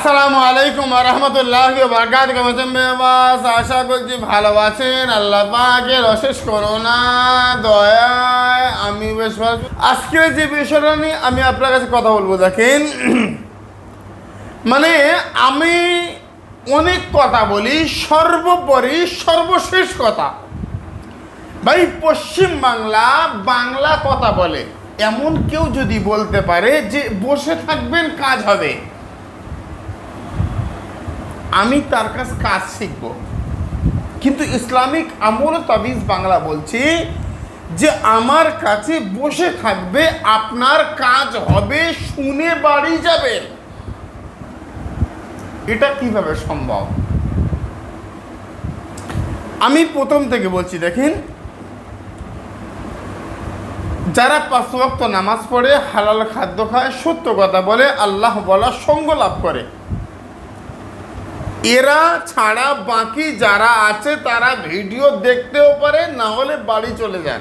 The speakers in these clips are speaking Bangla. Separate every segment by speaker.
Speaker 1: আসসালামু আলাইকুম রহমতুল্লাহ বারকাত আশা করছি ভালো আছেন। আল্লাহ পাকের অশেষ করোনা দয়ায় আমি বেশ ভালো আজকের যে বিষয়টা নিয়ে আমি আপনার কাছে কথা বলব, দেখেন। মানে আমি অনেক কথা বলি, সর্বোপরি সর্বশেষ কথা। ভাই, পশ্চিম বাংলা বাংলা কথা বলে। এমন কেউ যদি বলতে পারে যে বসে থাকবেন, কাজ হবে। আমি তার কাছে কাজ শিখব। কিন্তু ইসলামিক আমল তাবিজ বাংলা বলছি যে আমার কাছে বসে থাকবে, আপনার কাজ হবে, শুনে বাড়ি যাবেন এটা কীভাবে সম্ভব? আমি প্রথম থেকে বলছি, দেখেন, যারা পাঁচ ওয়াক্ত নামাজ পড়ে, হালাল খাদ্য খায়, সত্য কথা বলে, আল্লাহ বলা সঙ্গ লাভ করে। এরা ছাড়া বাকি যারা আছে তারা ভিডিও দেখতেও পারে, না হলে বাড়ি চলে যান।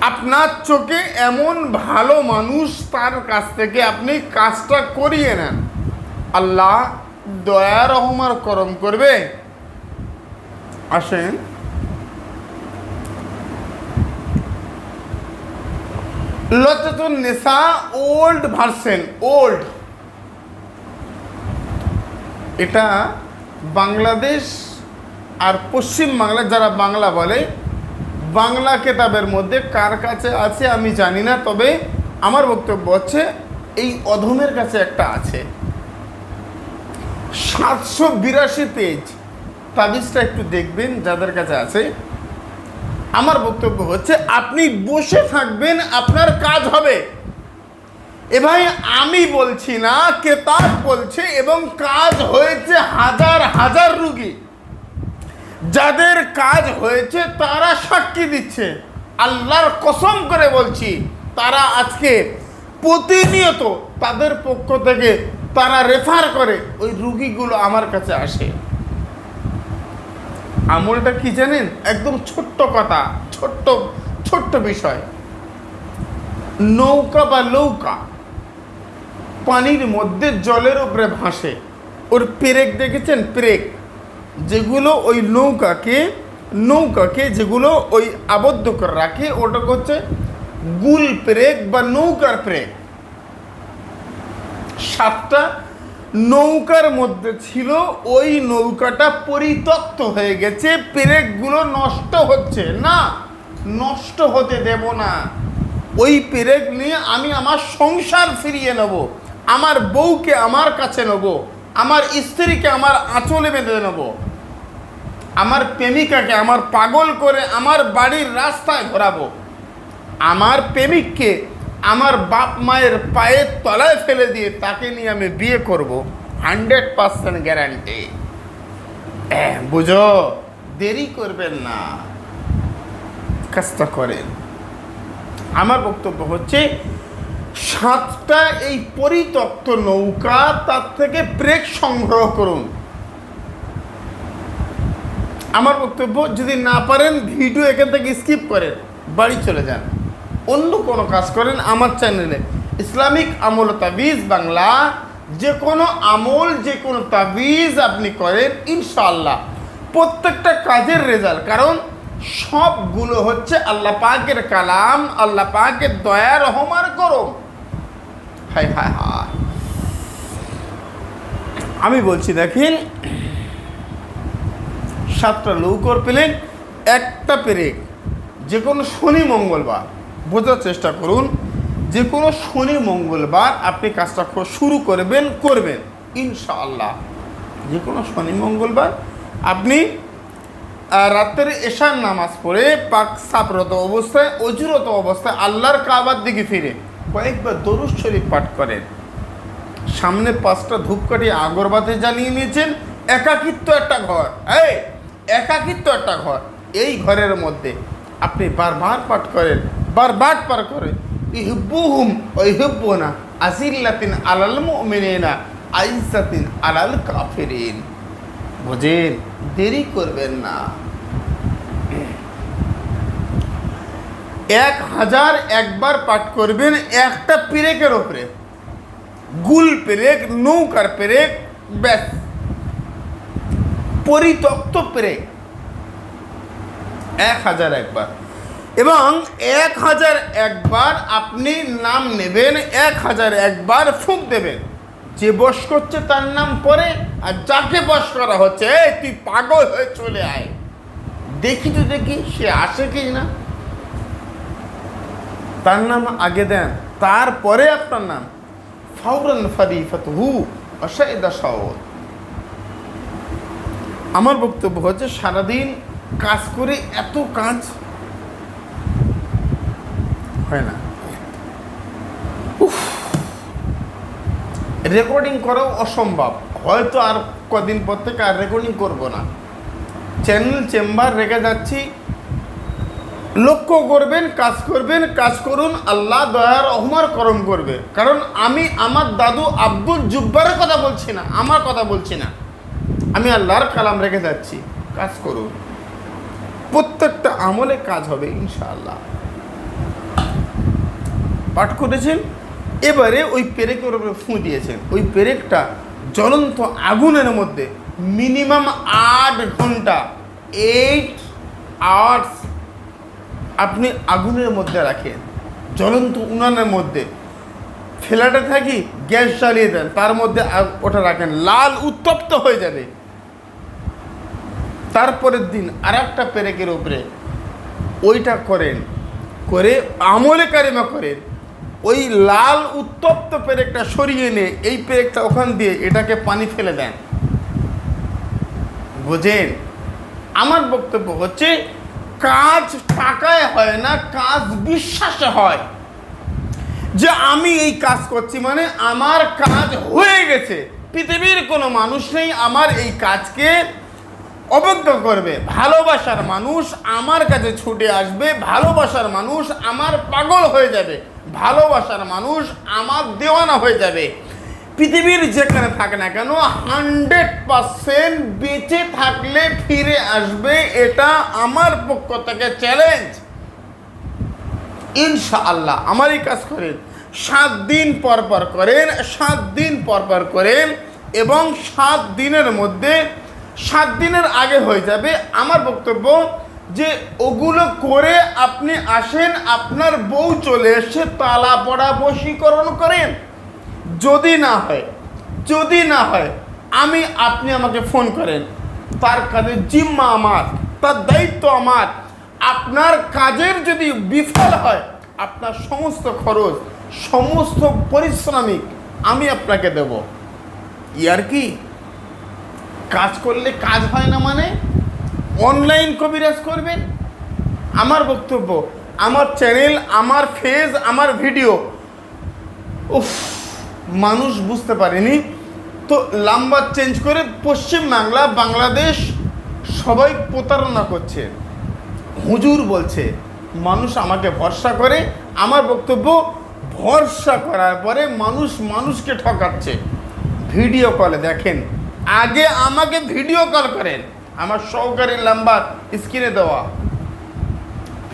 Speaker 1: আপনার চোখে এমন ভালো মানুষ তার কাছ থেকে আপনি কাজটা করিয়ে নেন। আল্লাহ দয়া রহমার করম করবে। আসেন। লতাতুন নেশা ওল্ড ভার্সেন, ওল্ড। এটা বাংলাদেশ আর পশ্চিম বাংলা, যারা বাংলা বলে, বাংলা কেতাবের মধ্যে কার কাছে আছে আমি জানি না, তবে আমার বক্তব্য হচ্ছে এই অধমের কাছে একটা আছে। সাতশো বিরাশি পেজ। তাবিজটা একটু দেখবেন যাদের কাছে আছে। আমার বক্তব্য হচ্ছে, আপনি বসে থাকবেন, আপনার কাজ হবে। এ ভাই আমি বলছি না, কেতাব বলছে এবং কাজ হয়েছে হাজার হাজার রুগী। যাদের কাজ হয়েছে তারা সাক্ষী দিচ্ছে। আল্লাহর কসম করে বলছি, তারা আজকে প্রতিনিয়ত তাদের পক্ষ থেকে তারা রেফার করে, ওই রুগীগুলো আমার কাছে আসে। আমলটা কি জানেন? একদম ছোট্ট কথা, ছোট্ট ছোট্ট বিষয়। নৌকা বা নৌকা পানির মধ্যে জলের উপরে ভাসে। ওর পেরেক দেখেছেন? পেরেক। যেগুলো ওই নৌকাকে নৌকাকে যেগুলো ওই আবদ্ধ করে রাখে ওটা হচ্ছে গুল পেরেক বা নৌকার পেরেক। সাতটা নৌকার মধ্যে ছিল, ওই নৌকাটা পরিত্যক্ত হয়ে গেছে, পেরেকগুলো নষ্ট হচ্ছে। না, নষ্ট হতে দেব না। ওই পেরেক নিয়ে আমি আমার সংসার ফিরিয়ে নেব। আমার বউকে আমার কাছে নেব, আমার স্ত্রীকে আমার আঁচলে বেঁধে নেব, আমার প্রেমিকাকে আমার পাগল করে আমার বাড়ির রাস্তায় ঘোরাবো। আমার প্রেমিককে আমার বাপ মায়ের পায়ের তলায় ফেলে দিয়ে তাকে নিয়ে আমি বিয়ে করব, হান্ড্রেড পার্সেন্ট গ্যারান্টি। বুঝো, দেরি করবেন না। কাজটা করেন। আমার বক্তব্য হচ্ছে সাতটা এই পরিত্যক্ত নৌকা তার থেকে ব্রেক সংগ্রহ করুন। আমার বক্তব্য, যদি না পারেন, ভিডিও এখান থেকে স্কিপ করেন, বাড়ি চলে যান। অন্য কোনো কাজ করেন, আমার চ্যানেলে। ইসলামিক আমল তাবিজ বাংলা, যে কোনো আমল, যে কোনো তাবিজ আপনি করেন, ইনশাআল্লাহ। প্রত্যেকটা কাজের রেজাল্ট, কারণ সবগুলো হচ্ছে আল্লাহ পাকের কালাম, আল্লাহ পাকের দয়া রহমার করো হায় হায় হায় আমি বলছি দেখেন সাতটা লৌকর পেলেন একটা পেরেক যে কোনো শনি মঙ্গলবার বোঝার চেষ্টা করুন যে কোনো শনি মঙ্গলবার আপনি কাজটা শুরু করবেন করবেন ইনশাআল্লাহ যে কোনো শনি মঙ্গলবার আপনি আহ, রাত্রে এশার নামাজ পড়ে পাক সাপরত অবস্থায় অজুরত অবস্থায় আল্লাহর কাবার দিকে ফিরে কয়েকবার দরুদ শরীফ পাঠ করেন। সামনে পাঁচটা ধূপকাঠি আগরবাতি জ্বালিয়ে নিয়েছেন, একাকিত্ব একটা ঘর। এই, একাকিত্ব একটা ঘর। এই ঘরের মধ্যে আপনি বারবার পাঠ করেন, বারবার পাঠ করেন। ইহব্বুহুম ও ইহব্বুনা আসিল্লাতিন আলাল মুমিনিনা আইসাতিন আলাল কাফিরিন। বুঝেন, দেরি করবেন না। এক হাজার একবার পাঠ করবেন একটা পিরেকের ওপরে। গুল পেরেক নৌকার পেরেক ব্যাস। পরিত্যক্ত পেরেক। এক হাজার একবার। এবং এক হাজার একবার আপনি নাম নেবেন এক হাজার একবার ফুঁক দেবেন। যে বস করছে তার নাম পরে আর যাকে বস করা হচ্ছে "এই, তুই পাগল হয়ে চলে আয়। দেখি তো দেখি সে আসে কি না? তার নাম আগে দেন, তারপরে আপনার নাম। ফাউরান ফারিফাত হু অসাইদা সাওদ আমার বক্তব্য হচ্ছে, সারাদিন কাজ করে এত কাজ হয় না। রেকর্ডিং করাও অসম্ভব। হয়তো আর কদিন পর থেকে আর রেকর্ডিং করব না। চ্যানেল চেম্বার রেখে যাচ্ছি লক্ষ্য করবেন, কাজ করবেন, কাজ করুন, আল্লাহ দয়ার রহমার করম করবে। কারণ আমি আমার দাদু আব্দুল জুব্বারের কথা বলছি না, আমার কথা বলছি না। আমি আল্লাহর কালাম রেখে যাচ্ছি, কাজ করুন। প্রত্যেকটা আমলে কাজ হবে, ইনশাআল্লাহ। পাঠ করেছেন, এবারে ওই পেরেকের উপরে ফুঁ দিয়েছেন। ওই পেরেকটা জ্বলন্ত আগুনের মধ্যে মিনিমাম আট ঘণ্টা এইট আওয়ার্স আপনি আগুনের মধ্যে রাখেন, জ্বলন্ত উনানের মধ্যে। ফেলাটা থাকি, গ্যাস জ্বালিয়ে দেন, তার মধ্যে ওটা রাখেন, লাল উত্তপ্ত হয়ে যাবে। তারপরের দিন আর একটা পেরেকের উপরে ওইটা করেন, করে আমলে কারিমা করেন। ওই লাল উত্তপ্ত পেরেকটা সরিয়ে নিয়ে এই পেরেকটা ওখান দিয়ে এটাকে পানি ফেলে দেন। বোঝেন? আমার বক্তব্য হচ্ছে কাজ টাকায় হয় না, কাজ বিশ্বাসে হয়। যে আমি এই কাজ করছি মানে আমার কাজ হয়ে গেছে। পৃথিবীর কোনো মানুষ নেই আমার এই কাজকে অবজ্ঞা করবে। ভালোবাসার মানুষ আমার কাছে ছুটে আসবে, ভালোবাসার মানুষ আমার পাগল হয়ে যাবে। ভালোবাসার মানুষ আমার দেওয়ানা হয়ে যাবে। পৃথিবীর যেখানে থাকে না কেন হান্ড্রেড পারসেন্ট বেঁচে থাকলে ফিরে আসবে এটা আমার পক্ষ থেকে চ্যালেঞ্জ ইনশাআল্লাহ, আমারই কাজ করেন। সাত দিন পর পর করেন, সাত দিন পর পর করেন এবং সাত দিনের মধ্যে, সাত দিনের আগে হয়ে যাবে আমার বক্তব্য যে ওগুলো করে আপনি আসেন, আপনার বউ চলে এসে তালা পড়া বশীকরণ করেন। যদি না হয়, যদি না হয়, আমি, আপনি আমাকে ফোন করেন। তার কাজের জিম্মা আমার, তার দায়িত্ব আমার। আপনার কাজের যদি বিফল হয়, আপনার সমস্ত খরচ, সমস্ত পরিশ্রমিক আমি আপনাকে দেব। ইয়ার কি? কাজ করলে কাজ হয় না মানে? অনলাইন কবিরাজ করবেন? আমার বক্তব্য, আমার চ্যানেল, আমার ফেজ, আমার ভিডিও, উফ। মানুষ বুঝতে পারেনি। তো লাম্বার চেঞ্জ করে পশ্চিম বাংলা, বাংলাদেশ সবাই প্রতারণা করছে। হুজুর বলছে, মানুষ আমাকে ভরসা করে। আমার বক্তব্য, ভরসা করার পরে মানুষ মানুষকে ঠকাচ্ছে। ভিডিও কলে দেখেন, আগে আমাকে ভিডিও কল করেন, আমার সহকারী নাম্বার স্ক্রিনে দেওয়া।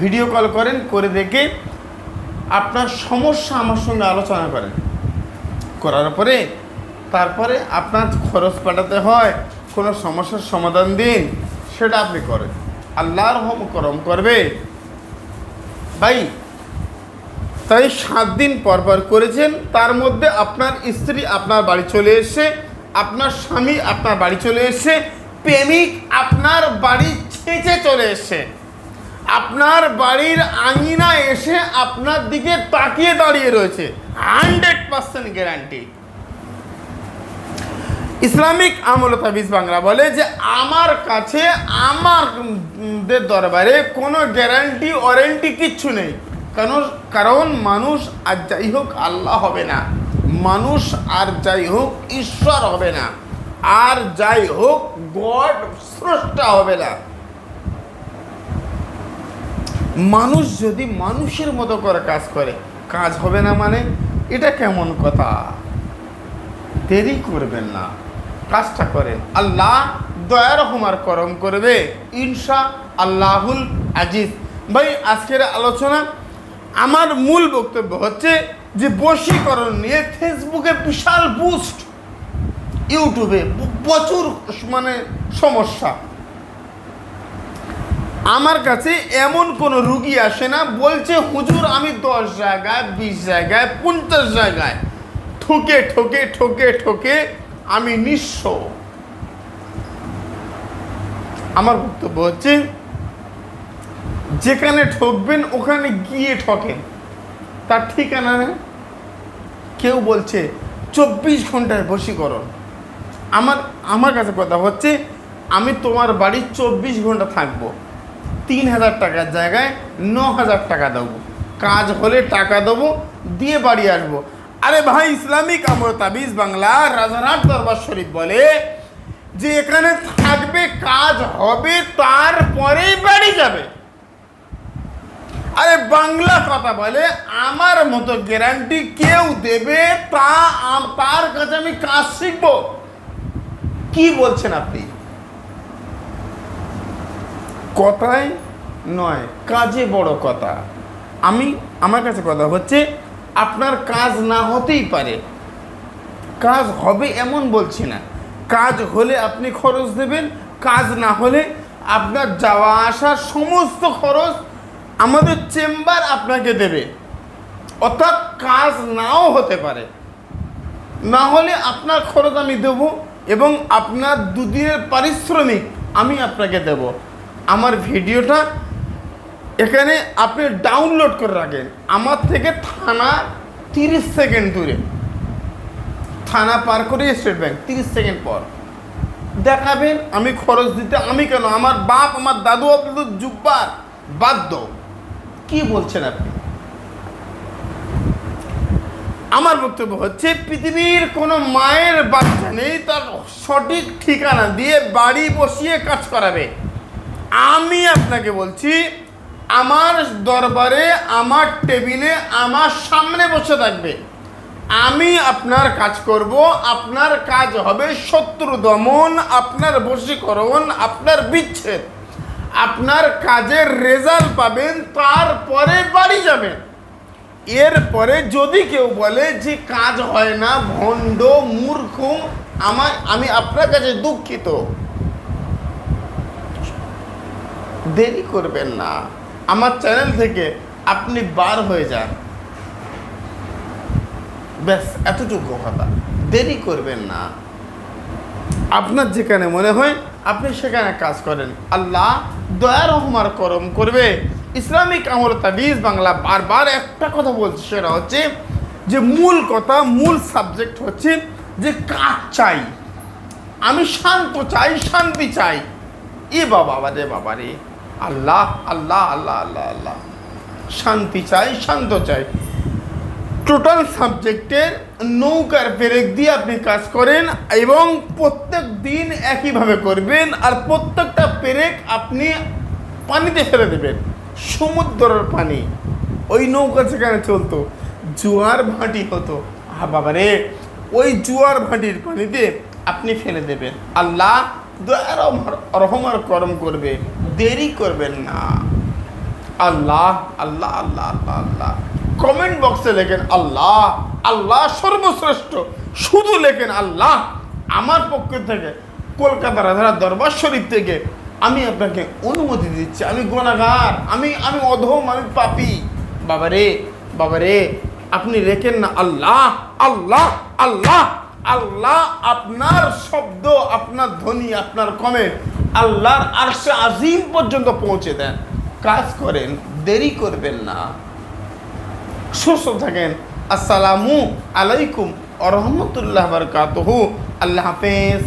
Speaker 1: ভিডিও কল করেন, করে দেখে আপনার সমস্যা আমার সঙ্গে আলোচনা করেন। করার পরে তারপরে আপনার খরচ পাঠাতে হয়, কোনো সমস্যার সমাধান দিন, সেটা আপনি করেন। আল্লাহর হম করম করবে। ভাই, তাই সাত দিন পর পর করেছেন, তার মধ্যে আপনার স্ত্রী আপনার বাড়ি চলে এসে আপনার স্বামী আপনার বাড়ি চলে এসে প্রেমিক আপনার বাড়ি ছেঁচে চলে এসে আপনার বাড়ির আঙিনা এসে আপনার দিকে তাকিয়ে দাঁড়িয়ে রয়েছে। Hundred percent guarantee. ইসলামিক আমল তাবিজ বাংলা বলে যে, আমার কাছে, আমাদের দরবারে কোনো গ্যারান্টি, ওয়ারেন্টি কিচ্ছু নেই। কারণ কারণ মানুষ আর যাই হোক আল্লাহ হবে না। মানুষ আর যাই হোক ঈশ্বর হবে না। আর যাই হোক গড স্রষ্টা হবে না। মানুষ যদি মানুষের মতো করে কাজ করে, কাজ হবে না মানে? এটা কেমন কথা? দেরি করবেন না। কাজটা করেন। আল্লাহ দয়া রহমার করম করবে। ইনশা আল্লাহুল আজিজ। ভাই, আজকের আলোচনা আমার মূল বক্তব্য হচ্ছে যে বশীকরণ নিয়ে ফেসবুকে বিশাল বুস্ট ইউটিউবে প্রচুর মানে সমস্যা। আমার কাছে এমন কোনো রুগী আসে না, বলছে, হুজুর, আমি দশ জায়গায়, বিশ জায়গায়, পঞ্চাশ জায়গায়। ঠকে ঠকে ঠকে ঠকে আমি নিঃস্ব। আমার বক্তব্য হচ্ছে, যেখানে ঠকবেন, ওখানে গিয়ে ঠকেন। তার ঠিকানা নেই। কেউ বলছে, চব্বিশ ঘন্টায় বশীকরণ। আমার আমার কাছে কথা হচ্ছে, আমি তোমার বাড়ি চব্বিশ ঘণ্টা থাকব। তিন হাজার টাকার জায়গায় ন হাজার টাকা দেবো। কাজ হলে টাকা দেবো, দিয়ে বাড়ি আসব। আরে ভাই, ইসলামিক আমর তাবিজ বাংলা, রাজারহাট দরবার শরীফ বলে, যে এখানে থাকবে, কাজ হবে, তারপরেই বাড়ি যাবে। আরে বাংলা কথা বলে, আমার মতো গ্যারান্টি কেউ দেবে, তা তার কাছে আমি কাজ শিখব। কি বলছেন আপনি? কথায় নয়, কাজে বড় কথা। আমি, আমার কাছে কথা হচ্ছে, আপনার কাজ না হতেই পারে। কাজ হবে এমন বলছি না। কাজ হলে আপনি খরচ দেবেন, কাজ না হলে আপনার যাওয়া আসার সমস্ত খরচ আমাদের চেম্বার আপনাকে দেবে। অর্থাৎ কাজ নাও হতে পারে। না হলে আপনার খরচ আমি দেব এবং আপনার দুদিনের পারিশ্রমিক আমি আপনাকে দেব। ভিডিওটা এখানে আপনি ডাউনলোড করে রাখেন। আমার থেকে থানা তিরিশ সেকেন্ড দূরে। থানা পার করে স্টেট ব্যাংক তিরিশ সেকেন্ড পর। দেখাবেন আমি খরচ দিতে, আমি কেন? আমার বাপ, আমার দাদু আব্দুল জুব্বার। বাধ্য। কি বলছেন আপনি? আমার বক্তব্য হচ্ছে, পৃথিবীর কোনো মায়ের বাচ্চা নেই, তার সঠিক ঠিকানা দিয়ে বাড়ি বসিয়ে কাজ করাবে। আমি আপনাকে বলছি, আমার দরবারে, আমার টেবিলে, আমার সামনে বসে থাকবে। আমি আপনার কাজ করব, আপনার কাজ হবে শত্রু দমন, আপনার বশীকরণ, আপনার বিচ্ছেদ। আপনার কাজের রেজাল্ট পাবেন, তারপরে বাড়ি যাবেন। এরপরে যদি কেউ বলে যে কাজ হয় না, ভণ্ড, মূর্খ, আমার, আমি আপনার কাছে দুঃখিত। দেরি করবেন না। আমার চ্যানেল থেকে আপনি বার হয়ে যান। ব্যাস, এতটুকু কথা। দেরি করবেন না। আপনার যেখানে মনে হয় আপনি সেখানে কাজ করেন। আল্লাহ দয়া রহমার করম করবে। ইসলামিক আমল তাবিজ বাংলা বারবার একটা কথা বলছে, সেটা হচ্ছে যে মূল কথা, মূল সাবজেক্ট হচ্ছে যে কাজ চাই। আমি শান্ত চাই, শান্তি চাই। এ বাবা রে বাবা রে। আল্লাহ আল্লাহ আল্লাহ আল্লাহ আল্লাহ। শান্তি চাই, শান্ত চাই। টোটাল সাবজেক্টের নৌকার পেরেক দিয়ে আপনি কাজ করেন এবং প্রত্যেক দিন একইভাবে করবেন আর প্রত্যেকটা পেরেক আপনি পানিতে ফেলে দেবেন। সমুদ্রের পানি। ওই নৌকা সেখানে চলতো, জোয়ার ভাঁটি হতো। আহ বাবা রে, ওই জোয়ার ভাঁটির পানিতে আপনি ফেলে দেবেন। আল্লাহ দয়ার রহমার করম করবে। দেরি করবেন না। আল্লাহ আল্লাহ আল্লাহ আল্লাহ আল্লাহ। কমেন্ট বক্সে লেখেন, আল্লাহ আল্লাহ সর্বশ্রেষ্ঠ। শুধু লেখেন, আল্লাহ। আমার পক্ষ থেকে কলকাতা রাধারা দরবার শরীফ থেকে আমি আপনাকে অনুমতি দিচ্ছি। আমি গোনাগার আমি আমি অধম, আমি পাপি। বাবারে বাবারে, আপনি লেখেন না, আল্লাহ আল্লাহ আল্লাহ। আল্লাহ আপনার শব্দ, আপনার ধ্বনি, আপনার কমেন্ট আল্লাহর আরশে আজিম পর্যন্ত পৌঁছে দেন। কাজ করেন, দেরি করবেন না। সুস্থ থাকেন। আসসালামু আলাইকুম আ রহমতুল্লাহ আল্লাহ হাফেজ।